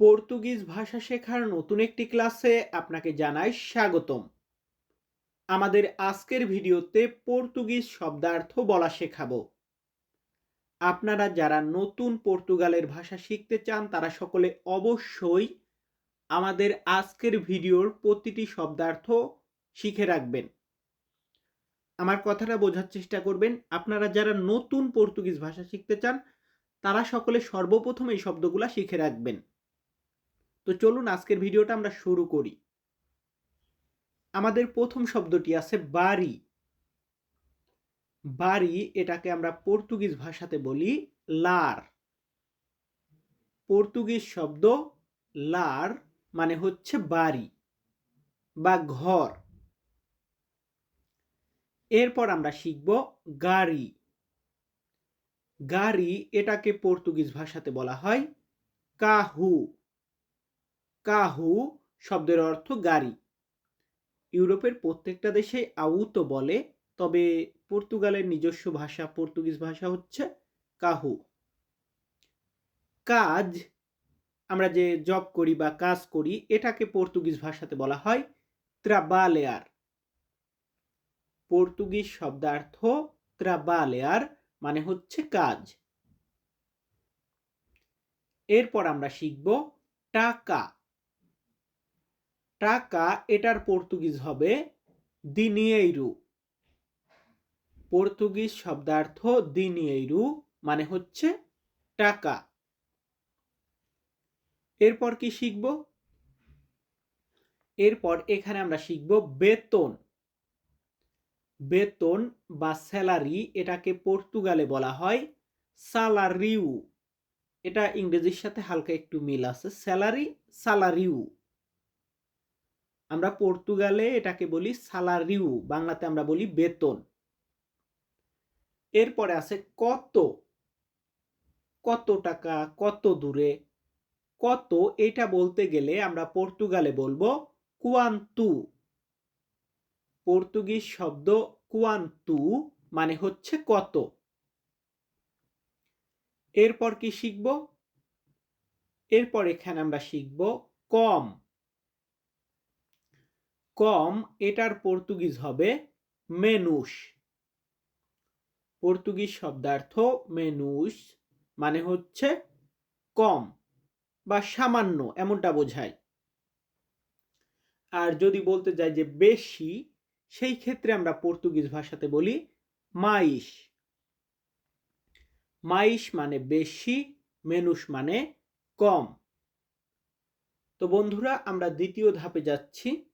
Portuguese ভাষা শেখার নতুন একটি ক্লাসে আপনাকে জানাই স্বাগতম। আমাদের আজকের ভিডিওতে পর্তুগিজ শব্দার্থ বলা শেখাবো। আপনারা যারা নতুন পর্তুগালের ভাষা শিখতে চান, তারা সকলে অবশ্যই আমাদের আজকের ভিডিওর প্রতিটি শব্দার্থ শিখে রাখবেন। আমার কথাটা বোঝার চেষ্টা করবেন, আপনারা যারা নতুন পর্তুগিজ ভাষা শিখতে চান, তারা সকলে সর্বপ্রথম এই শব্দগুলা শিখে রাখবেন। তো চলুন আজকের ভিডিওটা আমরা শুরু করি। আমাদের প্রথম শব্দটি আছে বাড়ি। বাড়ি এটাকে আমরা পর্তুগিজ ভাষাতে বলি লার। পর্তুগিজ শব্দ লার মানে হচ্ছে বাড়ি বা ঘর। এরপর আমরা শিখব গাড়ি। গাড়ি এটাকে পর্তুগিজ ভাষাতে বলা হয় কাহু। কাহু শব্দের অর্থ গাড়ি। ইউরোপের প্রত্যেকটা দেশে আউতো বলে, তবে পর্তুগালের নিজস্ব ভাষা পর্তুগিজ ভাষা হচ্ছে কাহু। কাজ, আমরা যে জব করি বা কাজ করি, এটাকে পর্তুগিজ ভাষাতে বলা হয় ত্রাবালেয়ার। পর্তুগিজ শব্দার্থ ত্রাবালেয়ার মানে হচ্ছে কাজ। এরপর আমরা শিখব টাকা। টাকা এটার পর্তুগিজ হবে দিনিয়েইরু পর্তুগিজ শব্দার্থ দিনিয়েইরু মানে হচ্ছে টাকা। এরপর কি শিখব? এরপর এখানে আমরা শিখব বেতন। বেতন বা স্যালারি এটাকে পর্তুগালে বলা হয় সালারিউ। এটা ইংরেজির সাথে হালকা একটু মিল আছে। স্যালারি, সালারিউ। আমরা পর্তুগালে এটাকে বলি সালারিউ, বাংলাতে আমরা বলি বেতন। এরপরে আছে কত কত টাকা, কত দূরে, কত, এটা বলতে গেলে আমরা পর্তুগালে বলব কুয়ান্তু। পর্তুগিজ শব্দ কুয়ান্তু মানে হচ্ছে কত। এরপর কি শিখব? এরপর এখানে আমরা শিখব কম। কম, এটার পর্তুগিজ হবে মেনুস। পর্তুগিজ শব্দার্থ মেনুস মানে হচ্ছে কম বা সামান্য, এমনটা বোঝায়। আর যদি বলতে যাই যে বেশি, সেই ক্ষেত্রে আমরা পর্তুগিজ ভাষাতে বলি মাইশ। মাইশ মানে বেশি, মেনুস মানে কম। তো বন্ধুরা, আমরা দ্বিতীয় ধাপে যাচ্ছি।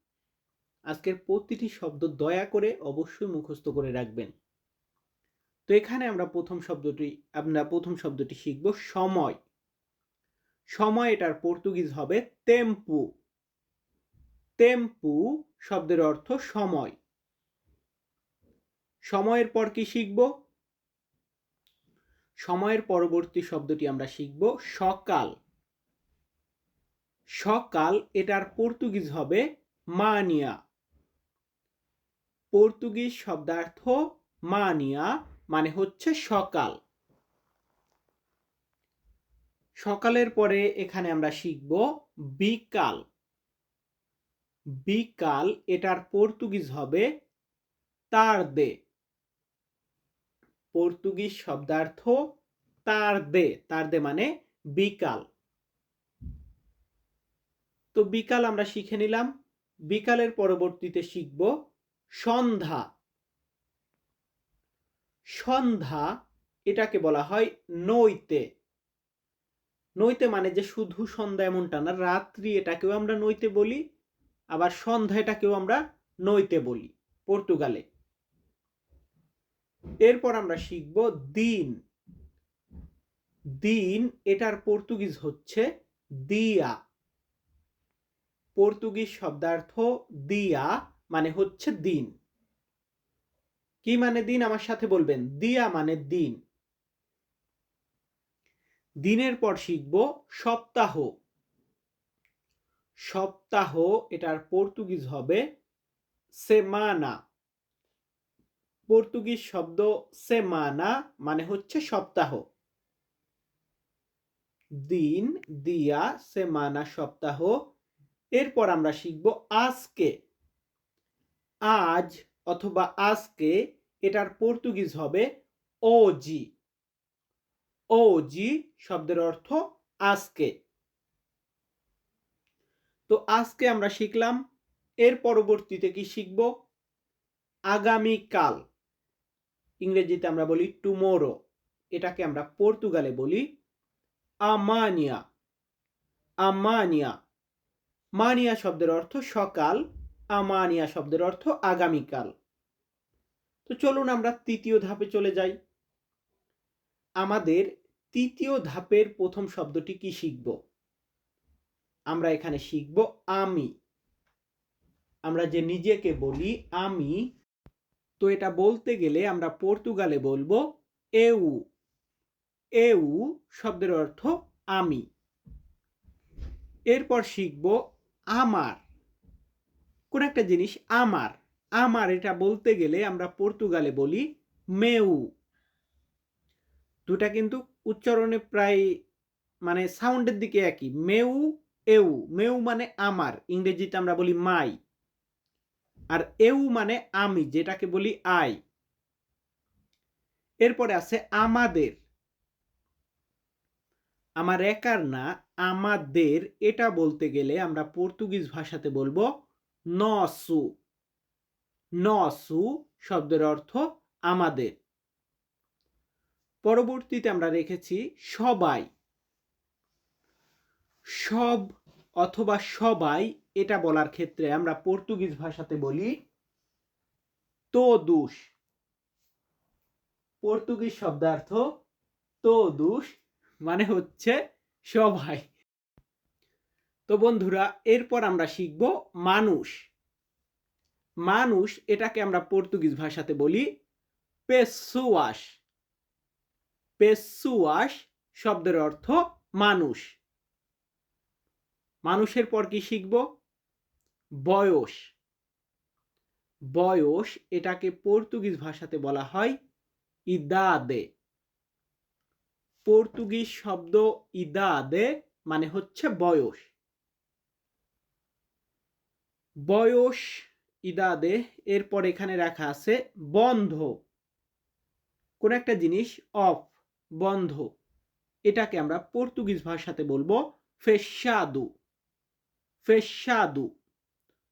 আজকের প্রতিটি শব্দ দয়া করে অবশ্যই মুখস্থ করে রাখবেন। তো এখানে আমরা প্রথম শব্দটি, আমরা প্রথম শব্দটি শিখব সময়। সময় এটার পর্তুগিজ হবে তেম্পু তেম্পু শব্দের অর্থ সময়। সময়ের পর কি শিখব? সময়ের পরবর্তী শব্দটি আমরা শিখব সকাল। সকাল এটার পর্তুগিজ হবে মানিয়া। পর্তুগিজ শব্দার্থ মানিয়া মানে হচ্ছে সকাল। সকালের পরে এখানে আমরা শিখব বিকাল। বিকাল এটার পর্তুগিজ হবে তার দে। পর্তুগিজ শব্দার্থ তার দে তার দে মানে বিকাল। তো বিকাল আমরা শিখে নিলাম। বিকালের পরবর্তীতে শিখব সন্ধ্যা। সন্ধ্যা এটাকে বলা হয় নইতে। নইতে মানে যে শুধু সন্ধ্যা এমনটা না, রাত্রি এটাকেও আমরা নইতে বলি, আবার সন্ধ্যা এটাকেও আমরা নইতে বলি, পর্তুগালে। এরপর আমরা শিখব দিন। দিন এটার পর্তুগিজ হচ্ছে দিয়া। পর্তুগিজ শব্দার্থ দিয়া। মানে হচ্ছে দিন। কি মানে দিন? আমার সাথে বলবেন। দিয়া মানে দিন। দিনের পর শিখব সপ্তাহ। সপ্তাহ এটার পর্তুগিজ হবে সেমানা। পর্তুগিজ শব্দ সেমানা মানে হচ্ছে সপ্তাহ। দিন, দিয়া, সেমানা, সপ্তাহ। এরপর আমরা শিখব আজকে। আজ অথবা আজকে এটার পর্তুগিজ হবে ওজি। ওজি শব্দের অর্থ আজকে। তো আজকে আমরা শিখলাম, এর পরবর্তীতে কি শিখব? আগামীকাল। ইংরেজিতে আমরা বলি টুমোরো এটাকে আমরা পর্তুগালে বলি আমানিয়া। আমানিয়া। মানিয়া শব্দের অর্থ সকাল। আমানিয়া শব্দের অর্থ আগামীকাল। তো চলুন আমরা তৃতীয় ধাপে চলে যাই। আমাদের তৃতীয় ধাপের প্রথম শব্দটি কি শিখব? আমরা এখানে শিখব আমি। আমরা যে নিজেকে বলি আমি, তো এটা বলতে গেলে আমরা পর্তুগালে বলব এউ। এউ শব্দের অর্থ আমি। এরপর শিখব আমার। কোন একটা জিনিস আমার। আমার এটা বলতে গেলে আমরা পর্তুগালে বলি মেউ। দুটা কিন্তু উচ্চারণে প্রায় মানে সাউন্ডের দিকে একই। মেউ, এউ। মেউ মানে আমার। ইংরেজিতে আমরা বলি মাই। আর এউ মানে আমি, যেটাকে বলি আই। এরপরে আছে আমাদের। আমার একার না, আমাদের, এটা বলতে গেলে আমরা পর্তুগিজ ভাষাতে বলব নসু। নসু শব্দের অর্থ আমাদের। পরবর্তীতে আমরা রেখেছি সবাই। সব অথবা সবাই, এটা বলার ক্ষেত্রে আমরা পর্তুগিজ ভাষাতে বলি তোদুস। পর্তুগিজ শব্দার্থ তোদুস মানে হচ্ছে সবাই। তো বন্ধুরা, এরপর আমরা শিখব মানুষ। মানুষ এটাকে আমরা পর্তুগিজ ভাষাতে বলি পেসুয়াস পেসুয়াস শব্দের অর্থ মানুষ। মানুষের পর কি শিখব? বয়স। বয়স এটাকে পর্তুগিজ ভাষাতে বলা হয় ইদাদে। পর্তুগিজ শব্দ ইদাদে মানে হচ্ছে বয়স। বয়স ইদাদে, এরপর এখানে রাখা আছে বন্ধ। কোন একটা জিনিস অফ, বন্ধ। এটাকে আমরা পর্তুগিজ ভাষাতে বলব ফেসাদু। ফেসাদু।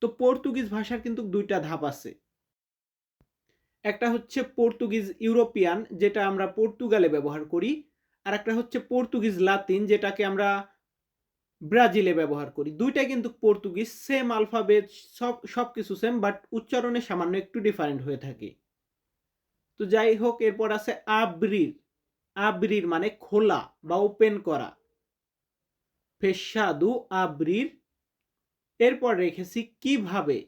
তো পর্তুগিজ ভাষার কিন্তু দুইটা ধাপ আছে। একটা হচ্ছে পর্তুগিজ ইউরোপিয়ান, যেটা আমরা পর্তুগালে ব্যবহার করি আর একটা হচ্ছে পর্তুগিজ লাতিন, যেটাকে আমরা ব্রাজিলে ব্যবহার করি। দুইটাই কিন্তু পর্তুগিজ সেম আলফাবেট সব সব কিছু সেম বাট উচ্চারণে সামান্য একটু ডিফারেন্ট হয়ে থাকে। তো যাই হোক, এরপর আছে আব্রির। আব্রির মানে খোলা বা ওপেন করা। ফেসাদু আব্রির। এরপর রেখেছি কীভাবে?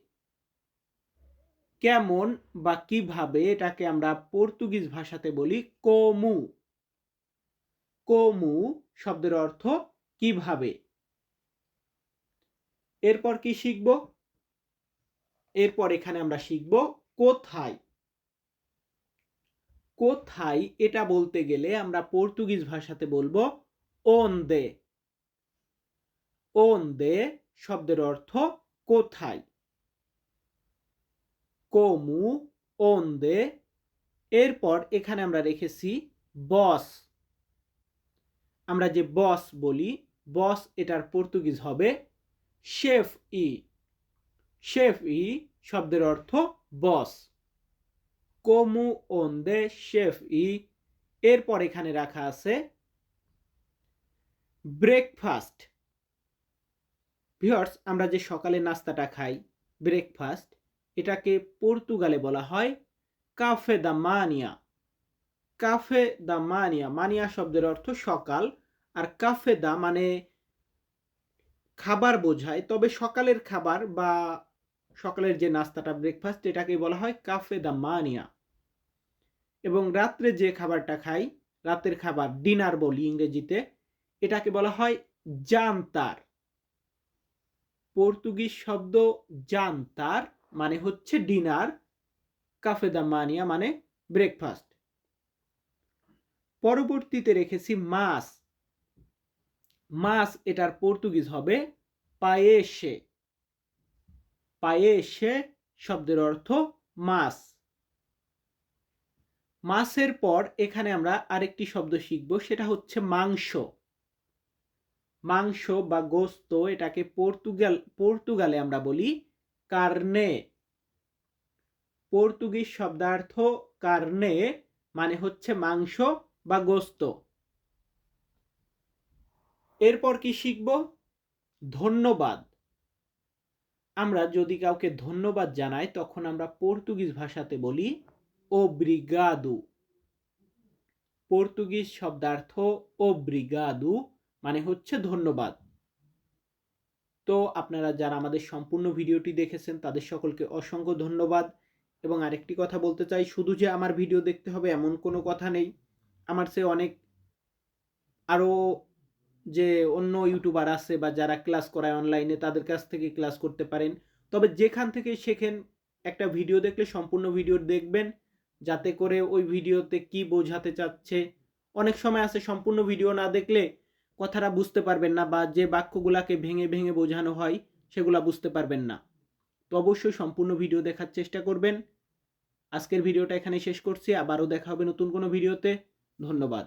কেমন বা কীভাবে এটাকে আমরা পর্তুগিজ ভাষাতে বলি কোমু। কোমু শব্দের অর্থ কীভাবে? এরপর কি শিখব? এরপর এখানে আমরা শিখব কোথায়? কোথায় এটা বলতে গেলে আমরা পর্তুগিজ ভাষাতে বলব ওন দে ওন দে শব্দের অর্থ কোথায়? কোমু দে এরপর এখানে আমরা রেখেছি বস আমরা যে বস বলি বস এটার পর্তুগিজ হবে শেফ ই। শেফ ই শব্দের অর্থ বস। কোমু ওন্দে শেফ ই। এরপর এখানে রাখা আছে ব্রেকফাস্ট। ভিওর্স আমরা যে সকালে নাস্তাটা খাই, ব্রেকফাস্ট, এটাকে পর্তুগালে বলা হয় কাফে দা মানিয়া। কাফে দা মানিয়া মানিয়া শব্দের অর্থ সকাল, আর কাফে দা মানে খাবার বোঝায়, তবে সকালের খাবার বা সকালের যে নাস্তাটা ব্রেকফাস্ট এটাকে বলা হয় কাফে দা মানিয়া। এবং রাত্রে যে খাবারটা খাই, রাতের খাবার, ডিনার বলি ইংরেজিতে, এটাকে বলা হয় জানতার। পর্তুগিজ শব্দ জানতার মানে হচ্ছে ডিনার, কাফে দা মানিয়া মানে ব্রেকফাস্ট পরবর্তীতে রেখেছি মাছ। মাছ এটার পর্তুগিজ হবে পায়েসে। পায়েসে শব্দের অর্থ মাছ। মাছের পর এখানে আমরা আরেকটি শব্দ শিখব, সেটা হচ্ছে মাংস। মাংস বা গোস্ত এটাকে পর্তুগাল, পর্তুগালে আমরা বলি কার্নে। পর্তুগিজ শব্দার্থ কার্নে মানে হচ্ছে মাংস বা গোস্ত। এরপর কি শিখব? ধন্যবাদ। আমরা যদি কাউকে ধন্যবাদ জানাই, তখন আমরা পর্তুগিজ ভাষাতে বলি ওব্রিগাদু পর্তুগিজ শব্দার্থ ওব্রিগাদু মানে হচ্ছে ধন্যবাদ। তো আপনারা যারা আমাদের সম্পূর্ণ ভিডিওটি দেখেছেন, তাদের সকলকে অসংখ্য ধন্যবাদ। এবং আরেকটি কথা বলতে চাই, শুধু যে আমার ভিডিও দেখতে হবে এমন কোনো কথা নেই। আমার সে অনেক আরও যে অন্য ইউটিউবার আছে বা যারা ক্লাস করায় অনলাইনে তাদের কাছ থেকে ক্লাস করতে পারেন। তবে যেখান থেকে শেখেন, একটা ভিডিও দেখলে, সম্পূর্ণ ভিডিও দেখবেন, যাতে করে ওই ভিডিওতে কি বোঝাতে চাচ্ছে। অনেক সময় আছে, সম্পূর্ণ ভিডিও না দেখলে কথাটা বুঝতে পারবেন না বা যে বাক্যগুলাকে ভেঙে ভেঙে বোঝানো হয়, সেগুলা বুঝতে পারবেন না। তো অবশ্যই সম্পূর্ণ ভিডিও দেখার চেষ্টা করবেন। আজকের ভিডিওটা এখানে শেষ করছি। আবারও দেখা হবে নতুন কোনো ভিডিওতে ধন্যবাদ।